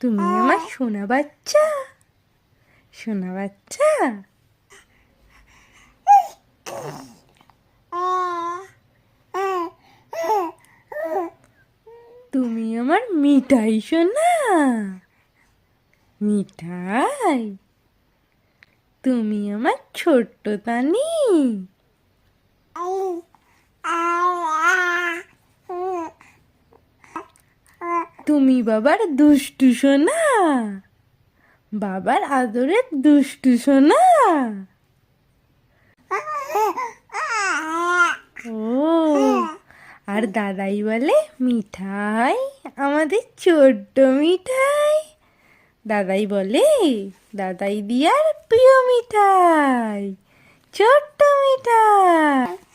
তুমি আমার সোনা বাচ্চা। সোনা বাচ্চা। তুমি আমার মিঠাই সোনা। মিঠাই। তুমি আমার ছোট্ট তানি। তুমি বাবার দুষ্টু সোনা। বাবার আদরের দুষ্টু সোনা। ও, আর দাদাই বলে মিঠাই, আমাদের ছোট্ট মিঠাই। দাদাই বলে, দাদাই দিয়ার প্রিয় মিঠাই, ছোট্ট মিঠাই।